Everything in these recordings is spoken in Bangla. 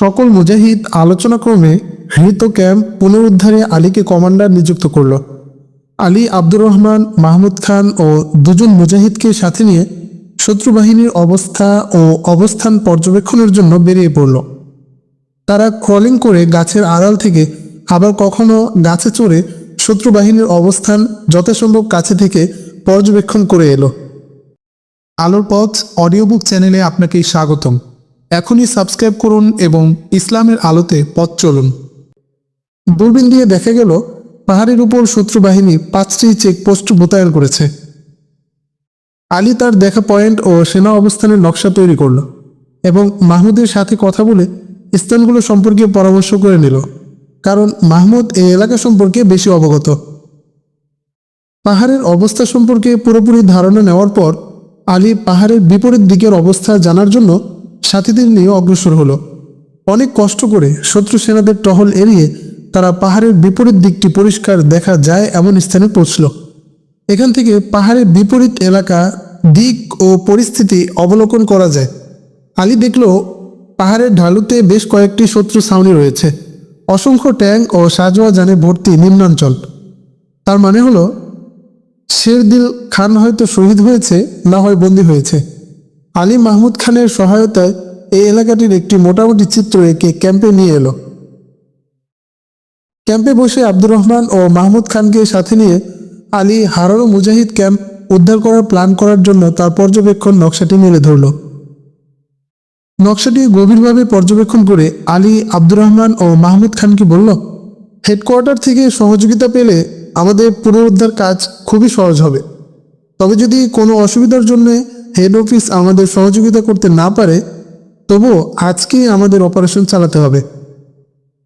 সকল মুজাহিদ আলোচনাক্রমে হৃত ক্যাম্প পুনরুদ্ধারে আলীকে কমান্ডার নিযুক্ত করল। আলী আব্দুর রহমান, মাহমুদ খান ও দুজন মুজাহিদকে সাথে নিয়ে শত্রু বাহিনীর অবস্থা ও অবস্থান পর্যবেক্ষণের জন্য বেরিয়ে পড়ল। তারা ক্রলিং করে গাছের আড়াল থেকে আবার কখনো গাছে চড়ে শত্রু বাহিনীর অবস্থান যথাসম্ভব কাছে থেকে পর্যবেক্ষণ করে এলো। আলোর পথ অডিও বুক চ্যানেলে আপনাকে স্বাগতম। এখনই সাবস্ক্রাইব করুন এবং ইসলামের আলোতে পথ চলুন। দূরবীন দিয়ে দেখা গেল, পাহাড়ের উপর শত্রু বাহিনী পাঁচটি চেকপোস্ট মোতায়েন করেছে। আলী তার দেখা পয়েন্ট ও সেনা অবস্থানের নকশা তৈরি করল এবং মাহমুদের সাথে কথা বলে স্থানগুলো সম্পর্কে পরামর্শ করে নিল, কারণ মাহমুদ এই এলাকা সম্পর্কে বেশি অবগত। পাহাড়ের অবস্থা সম্পর্কে পুরোপুরি ধারণা নেওয়ার পর আলী পাহাড়ের বিপরীত দিকের অবস্থা জানার জন্য সাথীদের নিয়ে অগ্রসর হলো। অনেক কষ্ট করে শত্রু সেনাদের টহল এড়িয়ে তারা পাহাড়ের বিপরীত দিকটি পরিষ্কার দেখা যায় এমন স্থানে পৌঁছল। এখান থেকে পাহাড়ের বিপরীত এলাকা দিক ও পরিস্থিতি অবলোকন করা যায়। আলী দেখল, পাহাড়ের ঢালুতে বেশ কয়েকটি শত্রু ছাউনি রয়েছে। অসংখ্য ট্যাঙ্ক ও সাজোয়া যানে ভর্তি নিম্নাঞ্চল। তার মানে হলো, শেরদিল খান হয়তো শহীদ হয়েছে, না হয় বন্দী হয়েছে। আলী মাহমুদ খানের সহায়তায় এই এলাকাটির একটি মোটামুটি চিত্র এঁকে ক্যাম্পে নিয়ে এলো। ক্যাম্পে বসে আব্দুর রহমান ও মাহমুদ খানকে সাথে নিয়ে আলী হারারো মুজাহিদ ক্যাম্প উদ্ধার করার প্ল্যান করার জন্য তার পর্যবেক্ষণ নকশাটি মেলে ধরল। নকশাটি গভীরভাবে পর্যবেক্ষণ করে আলী, আব্দুর রহমান ও মাহমুদ খানকে বলল, হেডকোয়ার্টার থেকে সহযোগিতা পেলে আমাদের পুনরুদ্ধার কাজ খুবই সহজ হবে। তবে যদি কোনো অসুবিধার জন্য হেড অফিস আমাদের সহযোগিতা করতে না পারে, তবুও আজকেই আমাদের অপারেশন চালাতে হবে।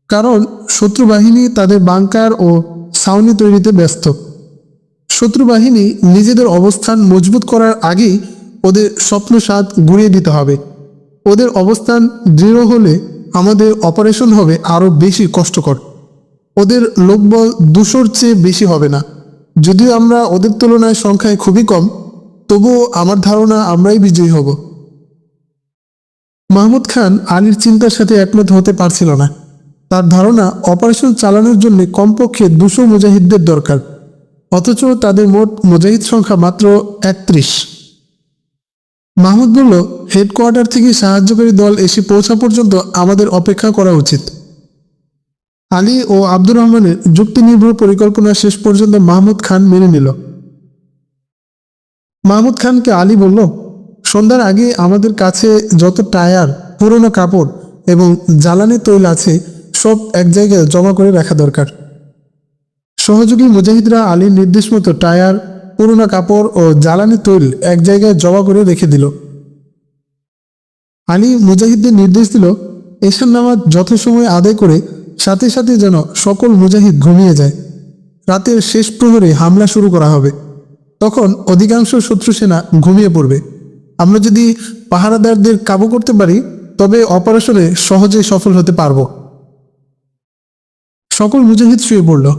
কারণ শত্রু বাহিনী তাদের বাংকার ও ছাউনি তৈরিতে ব্যস্ত। শত্রু বাহিনী নিজেদের অবস্থান মজবুত করার আগেই ওদের স্বপ্ন স্বাদ গুড়িয়ে দিতে হবে। ওদের অবস্থান দৃঢ় হলে আমাদের অপারেশন হবে আরও বেশি কষ্টকর। ওদের লোকবল দুশোর চেয়ে বেশি হবে না। যদিও আমরা ওদের তুলনায় সংখ্যায় খুবই কম তবুও আমার ধারণা আমরাই বিজয়ী হব। মাহমুদ খান আলীর চিন্তার সাথে একমত হতে পারছিল না। তার ধারণা অপারেশন চালানোর জন্য কমপক্ষে দুশো মুজাহিদদের দরকার, অথচ তাদের মোট মুজাহিদ সংখ্যা মাত্র একত্রিশ। মাহমুদ বলল, হেডকোয়ার্টার থেকে সাহায্যকারী দল এসে পৌঁছা পর্যন্ত আমাদের অপেক্ষা করা উচিত। আলী ও আব্দুর রহমানের যুক্তি নির্ভর পরিকল্পনা শেষ পর্যন্ত মাহমুদ খান মেনে নিল। মাহমুদ খানকে আলী বলল, সন্ধ্যার আগে আমাদের কাছে যত টায়ার, পুরনো কাপড় এবং জ্বালানি তৈল আছে, সব এক জায়গায় জমা করে রাখা দরকার। সহযোগী মুজাহিদরা আলীর নির্দেশ মতো টায়ার, পুরনো কাপড় ও জ্বালানি তৈল এক জায়গায় জমা করে রেখে দিল। আলী মুজাহিদদের নির্দেশ দিল, এশার নামাজ যথাসময়ে আদায় করে সাথে সাথে যেন সকল মুজাহিদ ঘুমিয়ে যায়। রাতের শেষ প্রহরে হামলা শুরু করা হবে। তখন অধিকাংশ শত্রু সেনা ঘুমিয়ে পড়বে। আমরা যদি পাহারাদারদের কাবু করতে পারি, তবে অপারেশনে সহজে সফল হতে পারব। সকল মুজাহিদ শুয়ে পড়ল।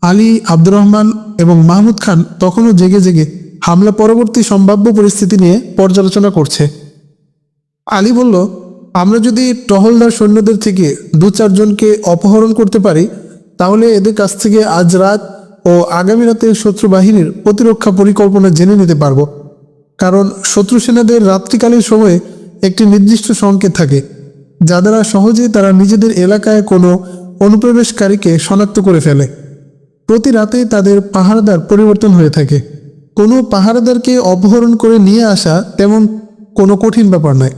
আলী, আব্দুর রহমান এবং মাহমুদ খান তখনও জেগে জেগে হামলা পরবর্তী সম্ভাব্য পরিস্থিতি নিয়ে পর্যালোচনা করছে। আলী বলল, আমরা যদি টহলদার সৈন্যদের থেকে দু চারজনকে অপহরণ করতে পারি, তাহলে এদের কাছ থেকে আজ রাত ও আগামী রাতে শত্রু বাহিনীর প্রতিরক্ষা পরিকল্পনা জেনে নিতে পারব। কারণ শত্রু সেনাদের রাত্রিকালীন সময়ে একটি নির্দিষ্ট সংকেত থাকে, যা দ্বারা সহজেই তারা নিজেদের এলাকায় কোনো অনুপ্রবেশকারীকে শনাক্ত করে ফেলে। প্রতি রাতে তাদের পাহারাদার পরিবর্তন হয়ে থাকে। কোনো পাহারাদারকে অপহরণ করে নিয়ে আসা তেমন কোনো কঠিন ব্যাপার নয়।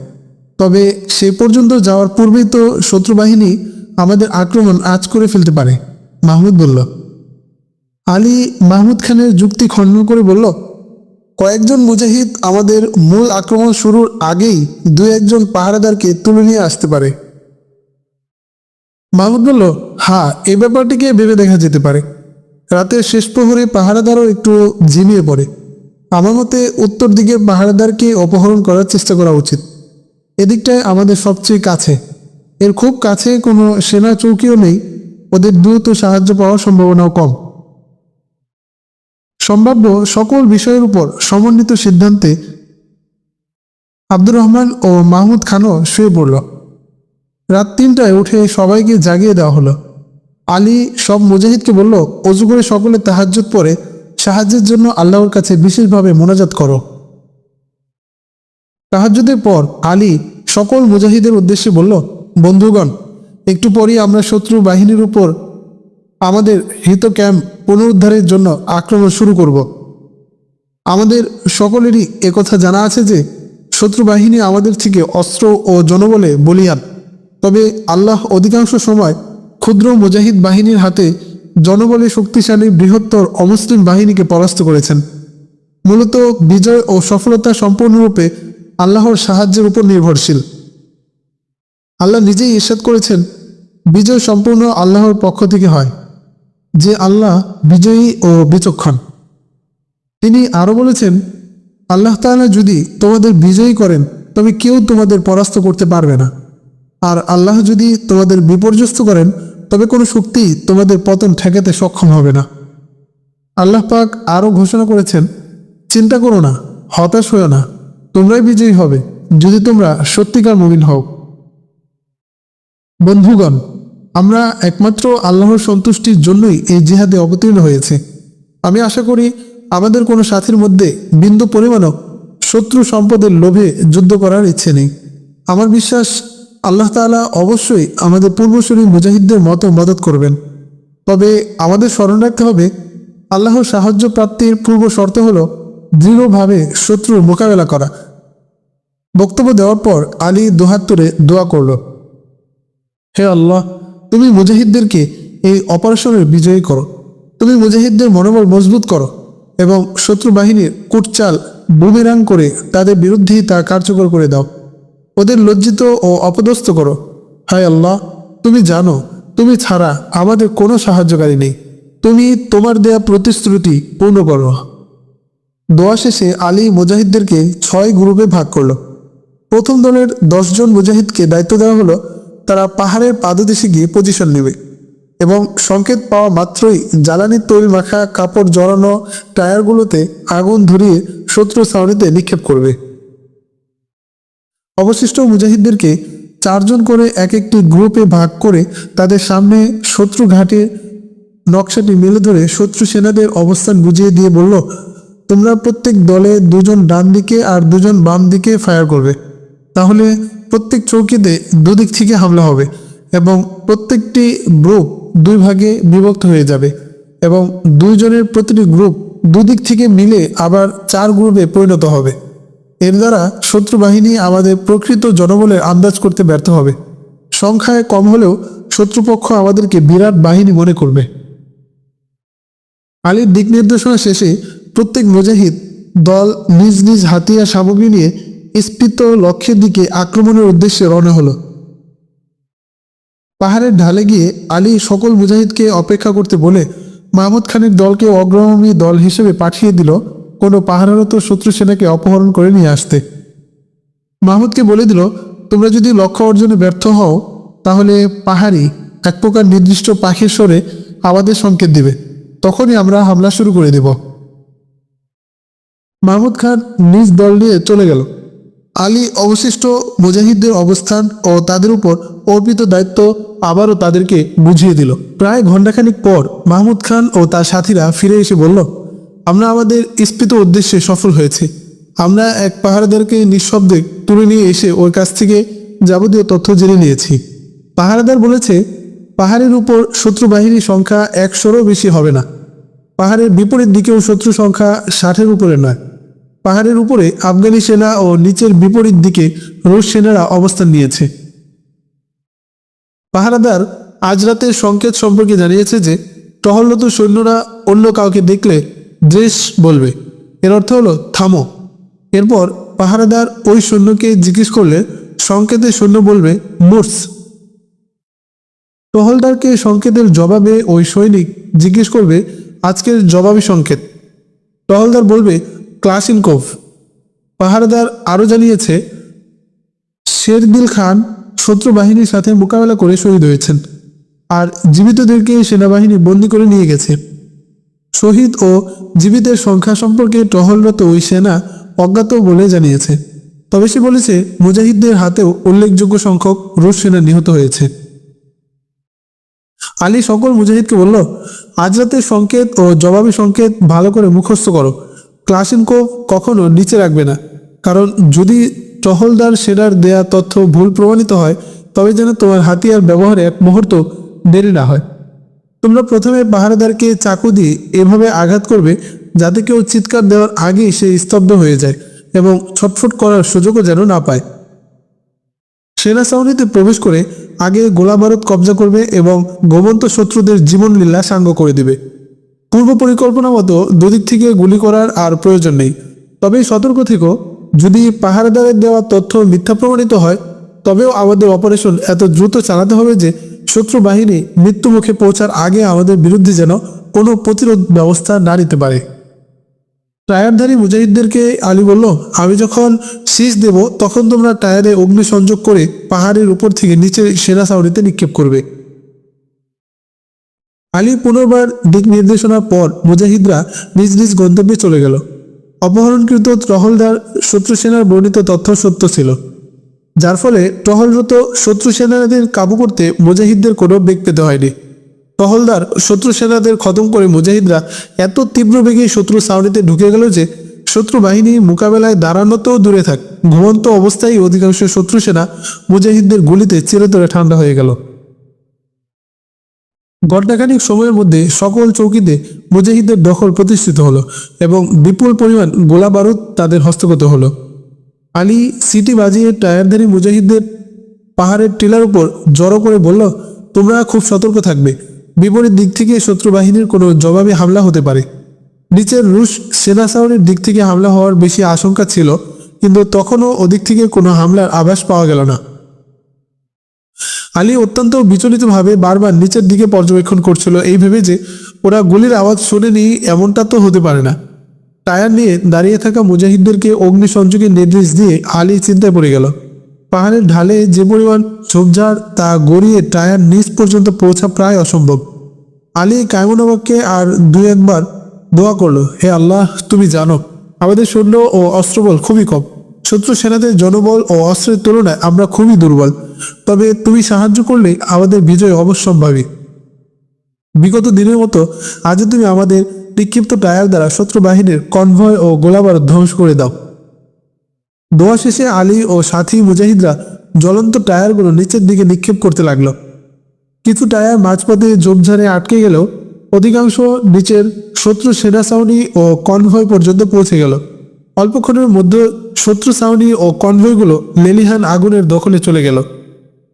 তবে সে পর্যন্ত যাওয়ার পূর্বেই তো শত্রু বাহিনী আমাদের আক্রমণ আজ করে ফেলতে পারে, মাহমুদ বলল। আলী মাহমুদ খানের যুক্তি খণ্ডন করে বলল, কয়েকজন মুজাহিদ আমাদের মূল আক্রমণ শুরুর আগেই দু একজন পাহারাদারকে তুলে নিয়ে আসতে পারে। মাহমুদ বলল হ্যাঁ এ ব্যাপারটিকে ভেবে দেখা যেতে পারে। রাতের শেষ প্রহরে পাহারাদারও একটু ঝিমিয়ে পড়ে। আমার মতে উত্তর দিকের পাহারাদারকে অপহরণ করার চেষ্টা করা উচিত। এদিকটায় আমাদের সবচেয়ে কাছে। এর খুব কাছে কোনো সেনা চৌকিও নেই। ওদের দ্রুত সাহায্য পাওয়ার সম্ভাবনাও কম। সম্ভাব্য সকল বিষয়ের উপর সমন্বিত সিদ্ধান্তে আব্দুর রহমান ও মাহমুদ খানও শুয়ে পড়ল। রাত তিনটায় উঠে সবাইকে জাগিয়ে দেওয়া হলো। আলী সব মুজাহিদকে বলল, অজু করে সকলে তাহাজ্জুদ পরে সাহায্যের জন্য আল্লাহর কাছে বিশেষভাবে মোনাজাত করো। তাহাজ্জুদের পর আলী সকল মুজাহিদের উদ্দেশ্যে বলল, বন্ধুগণ, একটু পরই আমরা শত্রু বাহিনীর উপর আমাদের হিত ক্যাম্প পুনরুদ্ধারের জন্য আক্রমণ শুরু করব। আমাদের সকলেরই একথা জানা আছে যে, শত্রু বাহিনী আমাদের থেকে অস্ত্র ও জনবলে বলিয়ান। তবে আল্লাহ অধিকাংশ সময় ক্ষুদ্র মুজাহিদ বাহিনীর হাতে জনবলে শক্তিশালী বৃহত্তর অমুসলিম বাহিনীকে পরাস্ত করেছেন। মূলত বিজয় ও সফলতা সম্পূর্ণরূপে আল্লাহর সাহায্যের উপর নির্ভরশীল। আল্লাহ নিজেই ইরশাদ করেছেন, বিজয় সম্পূর্ণ আল্লাহর পক্ষ থেকে হয়। যে আল্লাহ বিজয়ী ও বিচক্ষণ। তিনি আরও বলেছেন, আল্লাহ তাআলা যদি তোমাদের বিজয়ী করেন, তবে কেউ তোমাদের পরাস্ত করতে পারবে না। আর আল্লাহ যদি তোমাদের বিপর্যস্ত করেন, তবে কোনো শক্তি তোমাদের পতন ঠেকাতে সক্ষম হবে না। আল্লাহ পাক আরও ঘোষণা করেছেন, চিন্তা করো না, হতাশ হও না, তোমরাই বিজয়ী হবে, যদি তোমরা সত্যিকার মুমিন হও। বন্ধুগণ আমরা একমাত্র আল্লাহর সন্তুষ্টির জন্যই এই জিহাদে অবতীর্ণ হয়েছে। আমি আশা করি আমাদের কোনো সাথীর মধ্যে বিন্দু পরিমাণও শত্রু সম্পদের লোভে যুদ্ধ করার ইচ্ছে নেই। আমার বিশ্বাস, আল্লাহ তাআলা অবশ্যই আমাদের পূর্বসূরি মুজাহিদদের মতো মদত করবেন। তবে আমাদের স্মরণ রাখতে হবে, আল্লাহর সাহায্য প্রাপ্তির পূর্ব শর্ত হল দৃঢ়ভাবে শত্রুর মোকাবেলা করা। বক্তব্য দেওয়ার পর আলী দুহাত তুলে দোয়া করল, হে আল্লাহ তুমি মুজাহিদদেরকে এই অপারেশনের বিজয়ী করো। তুমি মুজাহিদদের মনোবল মজবুত করো এবং শত্রু বাহিনীর কুটচাল বুমেরাং করে তাদের বিরুদ্ধেই তা কার্যকর করে দাও। ওদের লজ্জিত ও অপদস্থ করো। হায় আল্লাহ, তুমি জানো, তুমি ছাড়া আমাদের কোনো সাহায্যকারী নেই। তুমি তোমার দেয়া প্রতিশ্রুতি পূর্ণ করো। দোয়া শেষে আলী মুজাহিদদেরকে ছয় গ্রুপে ভাগ করল। প্রথম দলের দশজন মুজাহিদকে দায়িত্ব দেওয়া হলো তারা পাহাড়ের পাদদেশে গিয়ে পজিশন নেবে এবং সংকেত পাওয়া মাত্রই জ্বালানির তৈল মাখা, কাপড় জড়ানো, টায়ারগুলোতে আগুন ধরিয়ে শত্রু ছাউনিতে নিক্ষেপ করবে। অবশিষ্ট মুজাহিদদেরকে চারজন করে এক একটি গ্রুপে ভাগ করে তাদের সামনে শত্রু ঘাটের নকশাটি মেলে ধরে শত্রু সেনাদের অবস্থান বুঝিয়ে দিয়ে বলল, তোমরা প্রত্যেক দলে দুজন ডান দিকে আর দুজন বাম দিকে ফায়ার করবে। তাহলে প্রত্যেক চৌকিতে দুদিক থেকে হামলা হবে এবং প্রত্যেকটি গ্রুপ দুই ভাগে বিভক্ত হয়ে যাবে এবং দুইজনের প্রতিটি গ্রুপ দুদিক থেকে মিলে আবার চার গ্রুপে পরিণত হবে। এর দ্বারা শত্রু বাহিনী আমাদের প্রকৃত জনবলের আন্দাজ করতে ব্যর্থ হবে। সংখ্যায় কম হলেও শত্রুপক্ষ আমাদেরকে বিরাট বাহিনী মনে করবে। আলীর দিক নির্দেশনা শেষে প্রত্যেক মুজাহিদ দল নিজ নিজ হাতিয়ার সামগ্রী নিয়ে স্ফীত লক্ষ্যের দিকে আক্রমণের উদ্দেশ্যে রওনা হলো। পাহাড়ের ঢালে গিয়ে আলী সকল মুজাহিদকে অপেক্ষা করতে বলে, মাহমুদ খানের দলকে অগ্রগামী দল হিসেবে পাঠিয়ে দিল। কোনো পাহাড়ারত শত্রু সেনাকে অপহরণ করে নিয়ে আসতে। মাহমুদকে বলে দিল, তোমরা যদি লক্ষ্য অর্জনে ব্যর্থ হও, তাহলে পাহাড়ি এক প্রকার নির্দিষ্ট পাখির স্বরে আমাদের সংকেত দিবে। তখনই আমরা হামলা শুরু করে দেব। মাহমুদ খান নিজ দল নিয়ে চলে গেল। আলী অবশিষ্ট মুজাহিদদের অবস্থান ও তাদের উপর অর্পিত দায়িত্ব আবারও তাদেরকে বুঝিয়ে দিল। প্রায় ঘণ্টাখানিক পর মাহমুদ খান ও তার সাথীরা ফিরে এসে বলল, আমরা আমাদের স্ফীত উদ্দেশ্যে সফল হয়েছি। আমরা এক পাহাড়াদারকে নিঃশব্দে তুলে নিয়ে এসে ওর কাছ থেকে যাবতীয় তথ্য জেনে নিয়েছি। পাহারাদার বলেছে, পাহাড়ের উপর শত্রু বাহিনীর সংখ্যা একশোরও বেশি হবে না। পাহাড়ের বিপরীত দিকেও শত্রু সংখ্যা ষাটের উপরে নয়। পাহাড়ের উপরে আফগানি সেনা ও নিচের বিপরীত দিকে রুশ সেনারা অবস্থান নিয়েছে। পাহারাদার আজ রাতের সংকেত সম্পর্কে জানিয়েছে যে, টহলরত সৈন্যরা অন্য কাউকে দেখলে ড্রেস বলবে। এর অর্থ হলো, থামো। এরপর পাহারাদার ওই সৈন্যকে জিজ্ঞেস করলে সংকেতে সৈন্য বলবে, মুর্স। টহলদারকে সংকেতের জবাবে ওই সৈনিক জিজ্ঞেস করবে, আজকের জবাবি সংকেত? টহলদার বলবে ক্লাসিনকোভ পাহারাদার আরও জানিয়েছে শেরদিল খান শত্রু বাহিনীর সাথে মোকাবেলা করে শহীদ হয়েছেন আর জীবিতদেরকে সেনাবাহিনী বন্দি করে নিয়ে গেছে। শহীদ ও জীবিতের সংখ্যা সম্পর্কে টহলরত ওই সেনা অজ্ঞাত বলে জানিয়েছে। তবে সে বলেছে, মুজাহিদদের হাতেও উল্লেখযোগ্য সংখ্যক রুশ সেনা নিহত হয়েছে। আলী সকল মুজাহিদকে বলল, আজ রাতের সংকেত ও জবাবি সংকেত ভালো করে মুখস্থ করো। ক্লাসিনকো কখনো নিচে রাখবে না। কারণ যদি টহলদার সেনার দেয়া তথ্য ভুল প্রমাণিত হয়, তবে যেন তোমার হাতিয়ার ব্যবহারে এক মুহূর্ত দেরি না হয়। তোমরা প্রথমে পাহারাদারকে চাকু দিয়ে এভাবে আঘাত করবে যাতে কেউ চিৎকার দেওয়ার আগেই সে স্তব্ধ হয়ে যায় এবং ছটফট করার সুযোগও যেন না পায়। সেনা ছাউনিতে প্রবেশ করে আগে গোলাবারুদ কবজা করবে এবং গোমন্ত শত্রুদের জীবনলীলা সাঙ্গ করে দিবে। পূর্ব পরিকল্পনা মতো দুদিক থেকে গুলি করার আর প্রয়োজন নেই। তবে সতর্ক থেকো, যদি পাহারাদারের দেওয়া তথ্য মিথ্যা প্রমাণিত হয়, তবেও আমাদের অপারেশন এত দ্রুত চালাতে হবে যে শত্রু বাহিনী মৃত্যুমুখে পৌঁছার আগে আমাদের বিরুদ্ধে যেন কোনো প্রতিরোধ ব্যবস্থা না নিতে পারে। টায়ারধারী মুজাহিদদেরকে আলী বলল, আমি যখন শীষ দেব, তখন তোমরা টায়ারে অগ্নিসংযোগ করে পাহাড়ের উপর থেকে নিচে সেনা ছাউনিতে নিক্ষেপ করবে। আলী পুনর্বার দিক নির্দেশনার পর মুজাহিদরা নিজ নিজ গন্তব্যে চলে গেল। অপহরণকৃত টহলদার শত্রু সেনার বর্ণিত তথ্য সত্য ছিল। যার ফলে টহলরত শত্রু সেনাদের কাবু করতে মুজাহিদদের কোনো বেগ পেতে হয়নি। টহলদার শত্রু সেনাদের খতম করে মুজাহিদরা এত তীব্র বেগে শত্রু ছাউনিতে ঢুকে গেল যে শত্রু বাহিনী মোকাবেলায় দাঁড়ানোতেও দূরে থাক। ঘুমন্ত অবস্থায় অধিকাংশ শত্রু সেনা মুজাহিদদের গুলিতে চিরতরে ঠান্ডা হয়ে গেল। ঘণ্টাখানিক সময়ের মধ্যে সকল চৌকিতে মুজাহিদদের দখল প্রতিষ্ঠিত হলো এবং বিপুল পরিমাণ গোলা বারুদ তাদের হস্তগত হলো। আলী সিটি বাজিয়ে টায়ারধারী মুজাহিদদের পাহাড়ের টিলার উপর জড়ো করে বলল, তোমরা খুব সতর্ক থাকবে। বিপরীত দিক থেকে শত্রু বাহিনীর কোনো জবাবে হামলা হতে পারে। নিচের রুশ সেনা ছাউনির দিক থেকে হামলা হওয়ার বেশি আশঙ্কা ছিল, কিন্তু তখনও ওদিক থেকে কোনো হামলার আভাস পাওয়া গেল না। আলী অত্যন্ত বিচলিতভাবে বারবার নিচের দিকে পর্যবেক্ষণ করছিল। এই ভেবে যে ওরা গুলির আওয়াজ শুনেনি এমনটা তো হতে পারে না। টায়ার নিয়ে দাঁড়িয়ে থাকা মুজাহিদদেরকে অগ্নিসংযোগের নির্দেশ দিয়ে আলী চিন্তায় পড়ে গেল। পাহাড়ের ঢালে যে পরিমাণ ঝোপঝাড় তা গড়িয়ে টায়ার নিচ পর্যন্ত পৌঁছা প্রায় অসম্ভব। আলী কায়মনাবাককে আর দুই একবার দোয়া করল, হে আল্লাহ, তুমি জানো, আমাদের সৈন্য ও অস্ত্রবল খুবই কম। শত্রু সেনাদের জনবল ও অস্ত্রের তুলনায় আমরা খুবই দুর্বল। তবে তুমি সাহায্য করলে আমাদের বিজয় অবশ্যম্ভাবী। বিগত দিনের মতো আজও তুমি আমাদের বিক্ষিপ্ত টায়ার দ্বারা শত্রু বাহিনীর কনভয় ও গোলাবারুদ ধ্বংস করে দাও। দোয়া শেষে আলী ও সাথী মুজাহিদরা জ্বলন্ত টায়ারগুলো নিচের দিকে নিক্ষেপ করতে লাগল। কিছু টায়ার মাঝপথে ঝোপঝাড়ে আটকে গেলেও অধিকাংশ নিচের শত্রু সেনা ছাউনি ও কনভয় পর্যন্ত পৌঁছে গেল। অল্পক্ষণের মধ্যে শত্রু ছাউনি ও কনভয়গুলো লেলিহান আগুনের দখলে চলে গেল।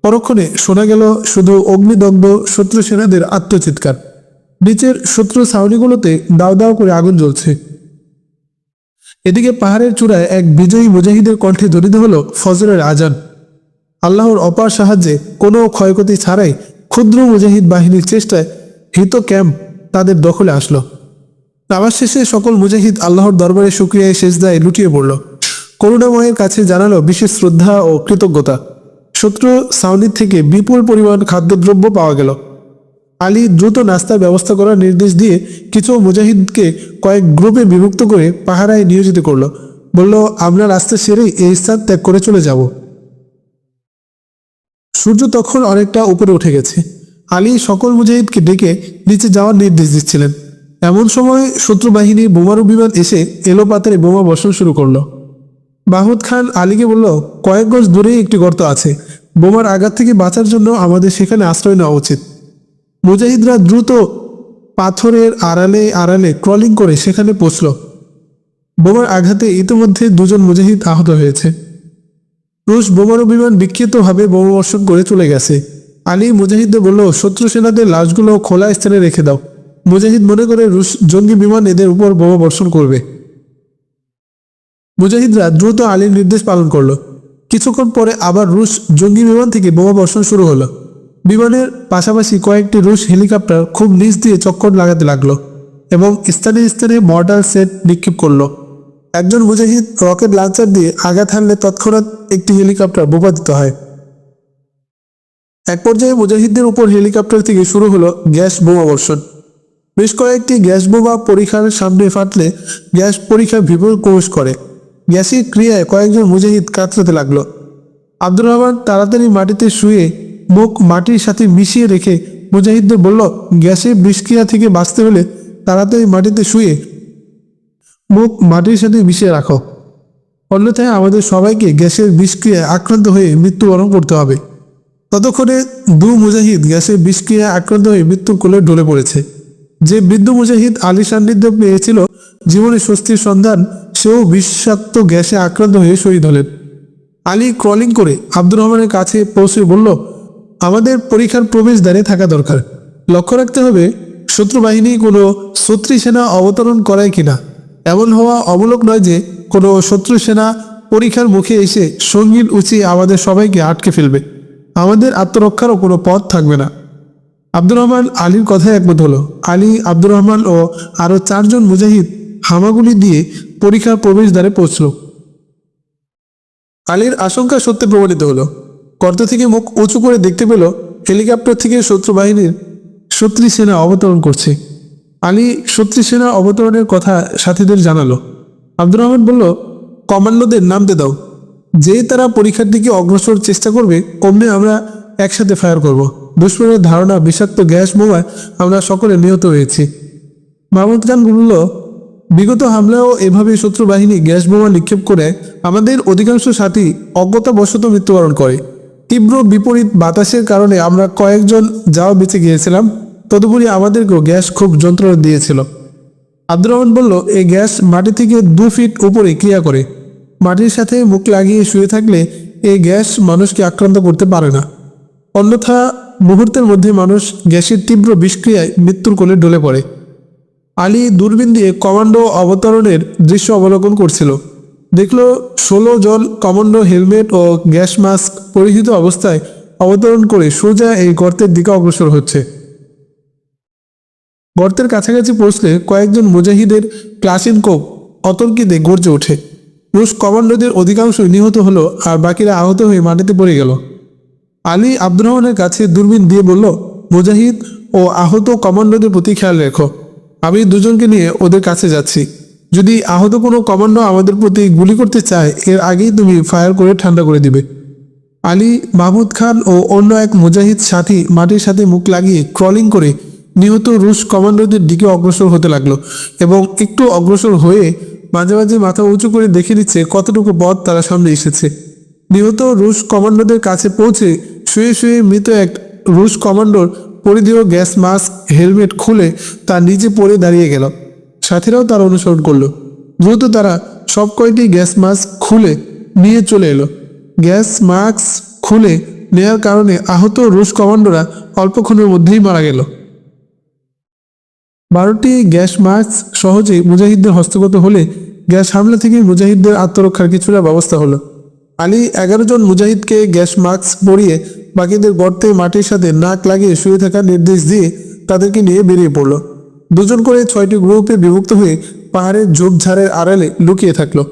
পরক্ষণে শোনা গেল শুধু অগ্নিদগ্ধ শত্রু সেনাদের আত্মচিৎকার। নিচের শত্রু ছাউনিগুলোতে দাও দাও করে আগুন জ্বলছে। এদিকে পাহাড়ের চূড়ায় এক বিজয়ী মুজাহিদের কণ্ঠে ধ্বনিত হলো ফজরের আজান। আল্লাহর অপার সাহায্যে কোনো ক্ষয়ক্ষতি ছাড়াই ক্ষুদ্র মুজাহিদ বাহিনীর চেষ্টায় হিত ক্যাম্প তাদের দখলে আসলো। নামাজ শেষে সকল মুজাহিদ আল্লাহর দরবারে শুক্রিয়ায় শেষদায় লুটিয়ে পড়ল। করুণাময়ের কাছে জানালো বিশেষ শ্রদ্ধা ও কৃতজ্ঞতা। শত্রু সাউনির থেকে বিপুল পরিমাণ খাদ্যদ্রব্য পাওয়া গেল। আলী দ্রুত নাস্তার ব্যবস্থা করার নির্দেশ দিয়ে কিছু মুজাহিদকে কয়েক গ্রুপে বিভক্ত করে পাহারায় নিয়োজিত করল। বলল, আমরা রাস্তা সেরেই এই স্থান ত্যাগ করে চলে যাব। সূর্য তখন অনেকটা উপরে উঠে গেছে। আলী সকল মুজাহিদকে ডেকে নিচে যাওয়ার নির্দেশ দিচ্ছিলেন। এমন সময় শত্রু বাহিনীর বোমারু বিমান এসে এলো পাতারে বোমা বর্ষণ শুরু করল। মাহমুদ খান আলীকে বলল, কয়েক গজ দূরেই একটি গর্ত আছে। বোমার আঘাত থেকে বাঁচার জন্য আমাদের সেখানে আশ্রয় নেওয়া উচিত। মুজাহিদরা দ্রুত পাথরের আড়ালে আড়ালে ক্রলিং করে সেখানে পৌঁছল। বোমার আঘাতে ইতিমধ্যে দুজন মুজাহিদ আহত হয়েছে। রুশ বোমারু বিমান বিক্ষিপ্তভাবে বোমা বর্ষণ করে চলে গেছে। আলী মুজাহিদদের বলল, শত্রু সেনাদের লাশগুলো খোলা স্থানে রেখে দাও। মুজাহিদ মনে করে রুশ জঙ্গি বিমান এদের উপর বোমা বর্ষণ করবে। মুজাহিদরা দ্রুত আলীর নির্দেশ পালন করল। কিছুক্ষণ পরে আবার রুশ জঙ্গি বিমান থেকে বোমা বর্ষণ শুরু হলো। বিমানের পাশাপাশি কয়েকটি রুশ হেলিকপ্টার খুব নিচ দিয়ে চক্কর লাগাতে লাগল এবং স্থানে স্থানে মর্টার সেট নিক্ষেপ করল। একজন মুজাহিদ রকেট লাঞ্চার দিয়ে আঘাত হানলে তৎক্ষণাৎ একটি হেলিকপ্টার বোমা দিতে হয়। এক পর্যায়ে মুজাহিদদের উপর হেলিকপ্টার থেকে শুরু হলো গ্যাস বোমা বর্ষণ। বেশ কয়েকটি গ্যাস বোমা পরীক্ষার সামনে ফাটলে গ্যাস পরীক্ষা বিপুল প্রবেশ করে। গ্যাসের ক্রিয়ায় কয়েকজন মুজাহিদ কাতরাতে লাগল। আব্দুর রহমান তাড়াতাড়ি মাটিতে শুয়ে মুখ মাটির সাথে মিশিয়ে রেখে মুজাহিদদের বলল, গ্যাসের বিষক্রিয়া থেকে বাঁচতে হলে তাড়াতাড়ি মাটিতে শুয়ে মুখ মাটির সাথে মিশিয়ে রাখো। অন্যথায় আমাদের সবাইকে গ্যাসের বিষক্রিয়ায় আক্রান্ত হয়ে মৃত্যুবরণ করতে হবে। ততক্ষণে দু মুজাহিদ গ্যাসের বিষক্রিয়ায় আক্রান্ত হয়ে মৃত্যুর কোলে ঢলে পড়েছে। যে বৃদ্ধ মুজাহিদ আলী সান্নিধ্য পেয়েছিল জীবনে স্বস্তির সন্ধান, সেও বিষাক্ত গ্যাসে আক্রান্ত হয়ে শহীদ হলেন। আলী ক্রলিং করে আব্দুর রহমানের কাছে পৌঁছে বলল, আমাদের পরীক্ষার প্রবেশদ্বারে থাকা দরকার। লক্ষ্য রাখতে হবে, শত্রু বাহিনী কোনো শত্রু সেনা অবতরণ করায় কিনা। এমন হওয়া অবলোক নয় যে কোনো শত্রু সেনা পরীক্ষার মুখে এসে সঙ্গীর উঁচিয়ে আমাদের সবাইকে আটকে ফেলবে। আমাদের আত্মরক্ষারও কোনো পথ থাকবে না। আব্দুর রহমান আলীর কথায় একমত হলো। আলী, আব্দুর রহমান ও আরও চারজন মুজাহিদ হামাগুলি দিয়ে পরীক্ষার প্রবেশদ্বারে পৌঁছল। আলীর আশঙ্কা সত্যি প্রমাণিত হলো। কর্ত থেকে মুখ উঁচু করে দেখতে পেল হেলিকপ্টার থেকে শত্রু বাহিনীর শত্রু সেনা অবতরণ করছে। আলী শত্রু সেনা অবতরণের কথা সাথীদের জানালো। আব্দুর রহমান বলল, কমান্ডোদের নামতে দাও। যেই তারা পরীক্ষার দিকে অগ্রসর চেষ্টা করবে অমনি আমরা একসাথে ফায়ার করব। দুশ্মনের ধারণা বিষাক্ত গ্যাস বোমায় আমরা সকলে নিহত হয়েছি। মাহমুদ খান বলল, বিগত হামলাও এভাবে শত্রু বাহিনী গ্যাস বোমা নিক্ষেপ করে আমাদের অধিকাংশ সাথী অজ্ঞতাবশত মৃত্যুবরণ করে। তীব্র বিপরীত বাতাসের কারণে আমরা কয়েকজন যাও বেঁচে গিয়েছিলাম। তদুপরি আমাদেরকেও গ্যাস খুব যন্ত্রণা দিয়েছিল। আব্দুর রহমান বলল এই গ্যাস মাটি থেকে দু ফিট উপরে ক্রিয়া করে। মাটির সাথে মুখ লাগিয়ে শুয়ে থাকলে এই গ্যাস মানুষকে আক্রান্ত করতে পারে না। অন্যথা মুহূর্তের মধ্যে মানুষ গ্যাসের তীব্র বিষক্রিয়ায় মৃত্যুর কোলে ডলে পড়ে। আলী দূরবীন দিয়ে কমান্ডো অবতরণের দৃশ্য অবলোকন করছিল। দেখল ষোলো জন কমান্ডো হেলমেট ও গ্যাস মাস্ক পরিহিত অবস্থায় অবতরণ করে সোজা এই গর্তের দিকে অগ্রসর হচ্ছে। গর্তের কাছাকাছি পৌঁছলে কয়েকজন মুজাহিদের ক্লাসিন কোপ অতর্কিতে গর্জে ওঠে। রুশ কমান্ডোদের অধিকাংশই নিহত হলো আর বাকিরা আহত হয়ে মাটিতে পড়ে গেল। আলী আব্দুর রহমানের কাছে দূরবীন দিয়ে বলল, মুজাহিদ ও আহত কমান্ডোদের প্রতি খেয়াল রেখো। আমি দুজনকে নিয়ে ওদের কাছে যাচ্ছি। যদি আহত কোনো কমান্ডো আমাদের প্রতি গুলি করতে চায়, এর আগেই তুমি ফায়ার করে ঠান্ডা করে দিবে। আলী মাহমুদ খান ও অন্য এক মুজাহিদ সাথী মাটির সাথে মুখ লাগিয়ে ক্রলিং করে নিহত রুশ কমান্ডোদের দিকে অগ্রসর হতে লাগল এবং একটু অগ্রসর হয়ে মাঝে মাঝে মাথা উঁচু করে দেখে নিচ্ছে কতটুকু পথ তারা সামনে এসেছে। নিহত রুশ কমান্ডোদের কাছে পৌঁছে শুয়ে শুয়ে মৃত এক রুশ কমান্ডোর পরিধেয় গ্যাস মাস্ক, হেলমেট খুলে তার নিচে পরে দাঁড়িয়ে গেল। সাথীরাও তার অনুসরণ করল। দ্রুত তারা সব কয়টি গ্যাস মাস্ক খুলে নিয়ে চলে এলো। গ্যাস মাস্ক খুলে নেয়ার কারণে আহত রুশ কমান্ডোরা অল্পক্ষণের মধ্যেই মারা গেল। বারোটি গ্যাস মাস্ক সহজেই মুজাহিদদের হস্তগত হলে গ্যাস হামলা থেকে মুজাহিদদের আত্মরক্ষার কিছুটা ব্যবস্থা হলো। আলী এগারো জন মুজাহিদকে গ্যাস মাস্ক পরিয়ে বাকিদের গর্তে মাটির সাথে নাক লাগিয়ে শুয়ে থাকার নির্দেশ দিয়ে তাদেরকে নিয়ে বেরিয়ে পড়ল। দুজন করে ছয়টি গ্রুপে বিভক্ত হয়ে পাহাড়ের ঝোপঝাড়ের আড়ালে লুকিয়ে থাকল।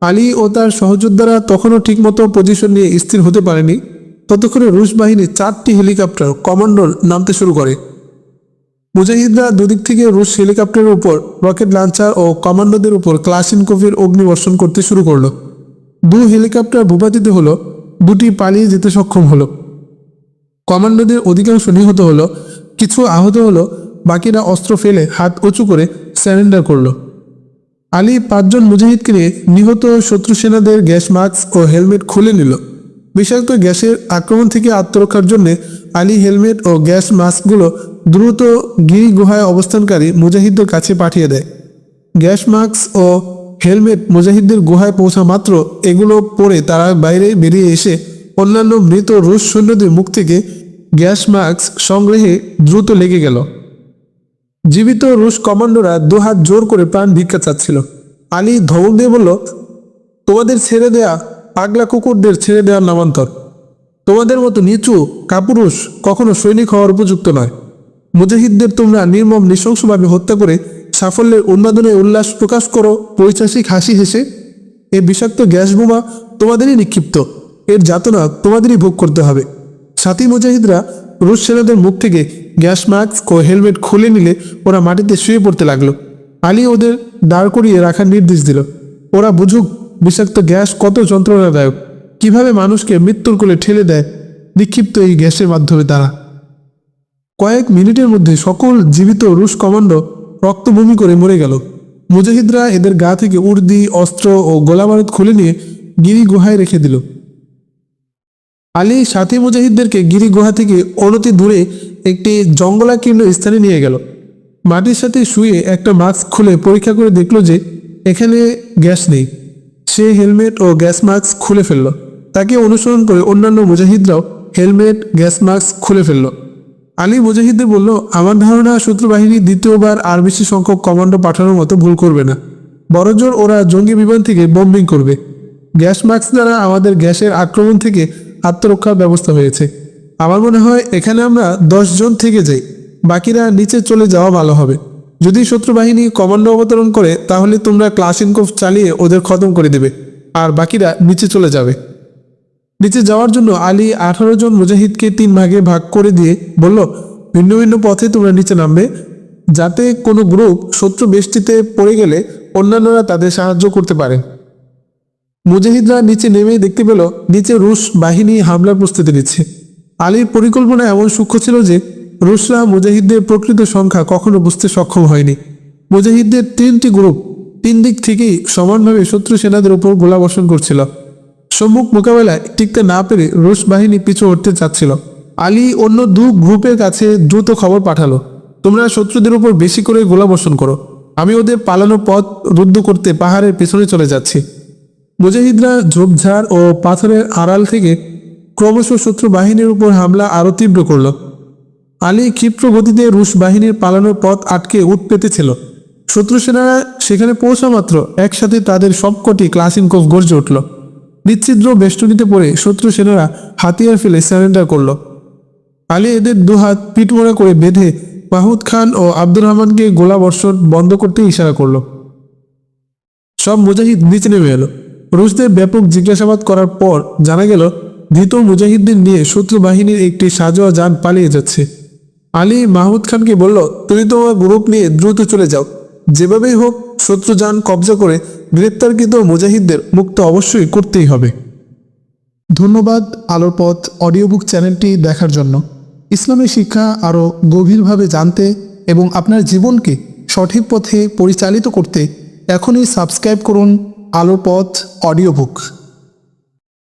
আলী ও তার সহযোদ্ধারা তখনও ঠিকমতো পজিশন নিয়ে স্থির হতে পারেনি। ততক্ষণে রুশ বাহিনী চারটি হেলিকপ্টার কমান্ডোর নামতে শুরু করে। মুজাহিদরা দুদিক থেকে রুশ হেলিকপ্টারের উপর রকেট লঞ্চার ও কমান্ডোদের উপর ক্লাসিন ক্লাসিনকোভের অগ্নিবর্ষণ করতে শুরু করল। দু হেলিকপ্টার ভূপাতিত হলো, দুটি পালিয়ে যেতে সক্ষম হলো। কমান্ডোদের অধিকাংশ নিহত হলো, কিছু আহত হলো, বাকিরা অস্ত্র ফেলে হাত উঁচু করে স্যারেন্ডার করল। আলী পাঁচজন মুজাহিদকে নিয়ে নিহত শত্রু সেনাদের গ্যাস মাস্ক ও হেলমেট খুলে নিল। বিষাক্ত গ্যাসের আক্রমণ থেকে আত্মরক্ষার জন্য আলী হেলমেট ও গ্যাস মাস্কগুলো দ্রুত গিরি গুহায় অবস্থানকারী মুজাহিদদের কাছে পাঠিয়ে দেয়। গ্যাস মাস্ক ও হেলমেট মুজাহিদদের গুহায় পৌঁছা মাত্র এগুলো পরে তারা বাইরে বেরিয়ে এসে অন্যান্য মৃত রুশ সৈন্যদের মুখ থেকে গ্যাস মাস্ক সংগ্রহে দ্রুত লেগে গেল। জীবিত রুশ কমান্ডোরা দুহাত জোর করে প্রাণ ভিক্ষা চাচ্ছিল। আলী ধমক দিয়ে বলল, তোমাদের ছেড়ে দেয়া, পাগলা কুকুরদের ছেড়ে দেওয়ার নামান্তর। তোমাদের মতো নিচু কাপুরুষ কখনো সৈনিক হওয়ার উপযুক্ত নয়। মুজাহিদদের তোমরা নির্মম নৃশংসভাবে হত্যা করে সাফল্যের উন্মাদনে উল্লাস প্রকাশ করো। পৈশাসিক হাসি হেসে, এ বিষাক্ত গ্যাস বোমা তোমাদেরই নিক্ষিপ্ত। এর যাতনা তোমাদেরই ভোগ করতে হবে। সাথী মুজাহিদরা রুশ সেনাদের মুখ থেকে গ্যাস মাস্ক ও হেলমেট খুলে নিলে ওরা মাটিতে শুয়ে পড়তে লাগল। আলী ওদের দাঁড় করিয়ে রাখার নির্দেশ দিল। ওরা বুঝুক বিষাক্ত গ্যাস কত যন্ত্রণাদায়ক। কীভাবে মানুষকে মৃত্যুর কোলে ঠেলে দেয় নিক্ষিপ্ত এই গ্যাসের মাধ্যমে তারা। কয়েক মিনিটের মধ্যে সকল জীবিত রুশ কমান্ডো রক্তভূমি করে মরে গেল। মুজাহিদরা এদের গা থেকে উর্দি, অস্ত্র ও গোলাবারুদ খুলে নিয়ে গিরি গুহায় রেখে দিল। আলী সাথী মুজাহিদদেরকে গিরি গুহা থেকে অনতি দূরে একটি জঙ্গলাকীর্ণ স্থানে নিয়ে গেল। মাটির সাথে শুয়ে একটা মাস্ক খুলে পরীক্ষা করে দেখল যে এখানে গ্যাস নেই। সে হেলমেট ও গ্যাস মাস্ক খুলে ফেলল। তাকে অনুসরণ করে অন্যান্য মুজাহিদরাও হেলমেট, গ্যাস মাস্ক খুলে ফেলল। আলী মুজাহিদদের বলল, আমার ধারণা শত্রু দ্বিতীয়বার আর বেশি সংখ্যক কমান্ডো পাঠানোর মতো ভুল করবে না। বড়জোর ওরা জঙ্গি বিমান থেকে বম্বিং করবে। গ্যাস মাস্ক দ্বারা আমাদের গ্যাসের আক্রমণ থেকে আত্মরক্ষার ব্যবস্থা হয়েছে আমার মনে হয় এখানে আমরা জন থেকে যাই, বাকিরা নিচে চলে যাওয়া ভালো হবে। যদি শত্রু বাহিনী কমান্ডো অবতরণ করে, তাহলে তোমরা ক্লাসিনকোভ চালিয়ে ওদের খতম করে দেবে, আর বাকিরা নিচে চলে যাবে। নিচে যাওয়ার জন্য আলী আঠারো জন মুজাহিদকে তিন ভাগে ভাগ করে দিয়ে বলল, ভিন্ন ভিন্ন পথে তোমরা নিচে নামবে। যাতে কোনো গ্রুপ শত্রু বেষ্টিতে পড়ে গেলে অন্যান্যরা তাদের সাহায্য করতে পারে। মুজাহিদরা নিচে নেমেই দেখতে পেল নিচে রুশ বাহিনী হামলার প্রস্তুতি নিচ্ছে। আলীর পরিকল্পনা এমন সূক্ষ্ম ছিল যে, রুশরা মুজাহিদদের প্রকৃত সংখ্যা কখনো বুঝতে সক্ষম হয়নি। মুজাহিদদের তিনটি গ্রুপ তিন দিক থেকেই সমানভাবে শত্রু সেনাদের উপর গোলাবর্ষণ করছিল। সম্মুখ মোকাবেলায় টিকতে না পেরে রুশ বাহিনী পিছু হটতে চাচ্ছিল। আলী অন্য দু গ্রুপের কাছে দ্রুত খবর পাঠালো, তোমরা শত্রুদের উপর বেশি করে গোলাবর্ষণ করো। আমি ওদের পালানো পথ রুদ্ধ করতে পাহাড়ের পেছনে চলে যাচ্ছি। মুজাহিদরা ঝোপঝাড় ও পাথরের আড়াল থেকে ক্রমশ শত্রু বাহিনীর উপর হামলা আরও তীব্র করল। আলী ক্ষিপ্র গতিতে রুশ বাহিনীর পালানোর পথ আটকে উঠ পেতেছিল। শত্রু সেনারা সেখানে পৌঁছা মাত্র একসাথে তাদের সবকটি ক্লাসিনকোভ গর্জে উঠল। বিচ্ছিদ্র বেষ্টনীতে পড়ে শত্রু সেনারা হাতিয়ার ফেলে সারেন্ডার করল। আলী এদের দুহাত পিটমোড়া করে বেঁধে মাহুদ খান ও আব্দুর রহমানকে গোলাবর্ষণ বন্ধ করতে ইশারা করল। সব মুজাহিদ নিচে নেমে এলো। রুশদের ব্যাপক জিজ্ঞাসাবাদ করার পর জানা গেল, ধৃত মুজাহিদদের নিয়ে শত্রু বাহিনীর একটি সাজোয়া যান পালিয়ে যাচ্ছে। আলী মাহমুদ খানকে বলল, তুমি তোমার গ্রুপ নিয়ে দ্রুত চলে যাও। যেভাবেই হোক, শত্রু যান কবজা করে গ্রেপ্তারকৃত মুজাহিদদের মুক্ত অবশ্যই করতেই হবে। ধন্যবাদ আলোর পথ অডিও বুক চ্যানেলটি দেখার জন্য। ইসলামী শিক্ষা আরও গভীরভাবে জানতে এবং আপনার জীবনকে সঠিক পথে পরিচালিত করতে এখনই সাবস্ক্রাইব করুন আলোর পথ অডিও বুক।